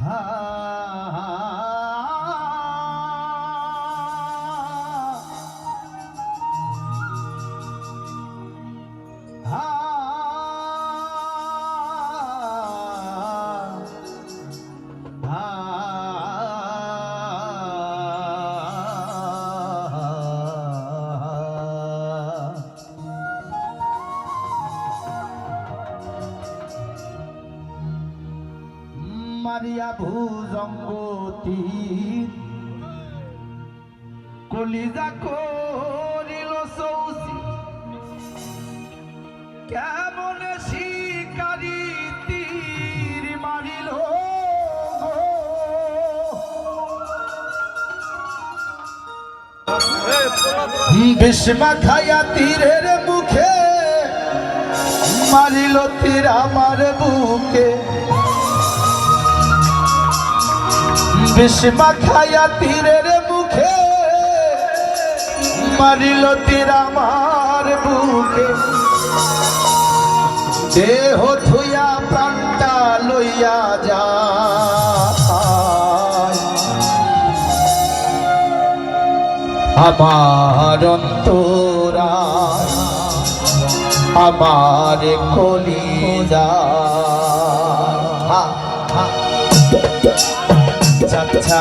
হা মারিয়া ভুজঙ্গতি। কলিজা করিল সৌসি। কেমন শিকারি তীর মারিল গো। বিষ্মা খায়া তীরের মুখে মারিল তীর আমার বুকে। বিষ্মা খায়া তীরের মুখে, মারিল তীর আমার দেহ থুয়া প্রাণটা লইয়া যা আমার অন্তরা, আমার কলিজা। হা হা। আচ্ছা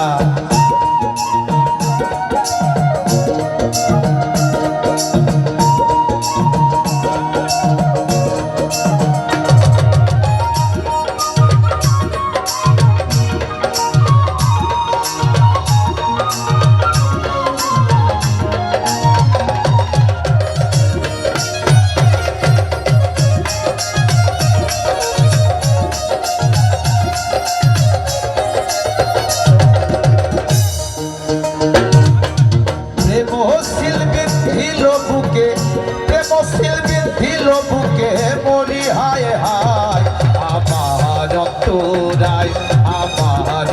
মরি হায় হায় আমার অন্তরায় আমার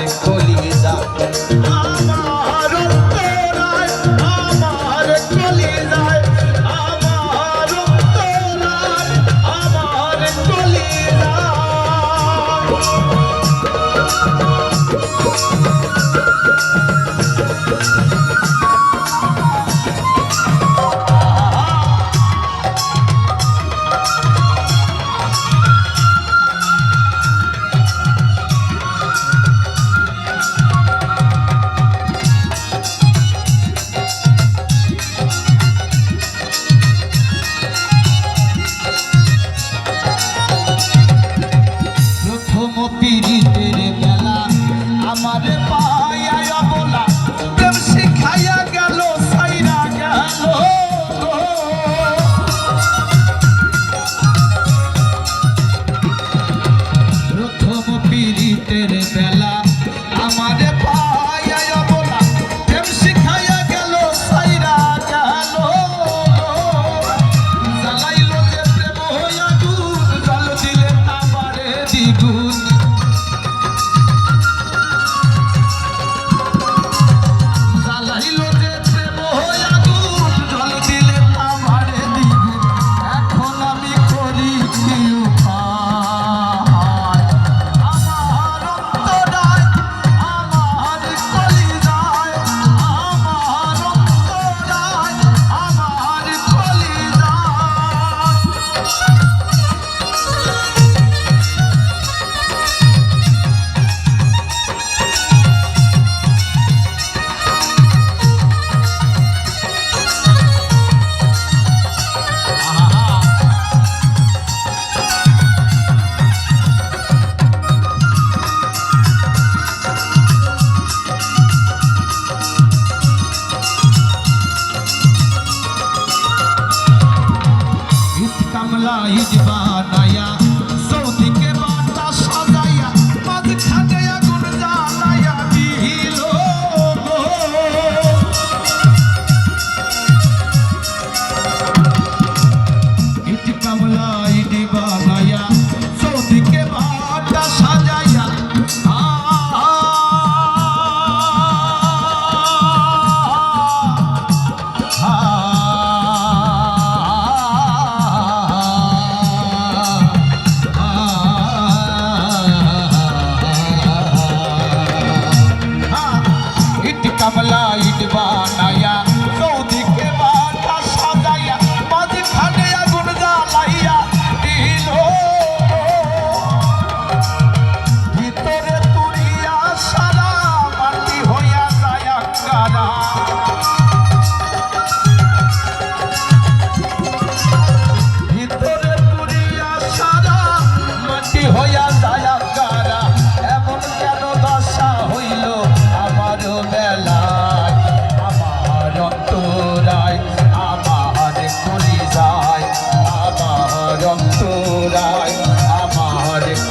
Allah, you divine.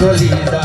solidão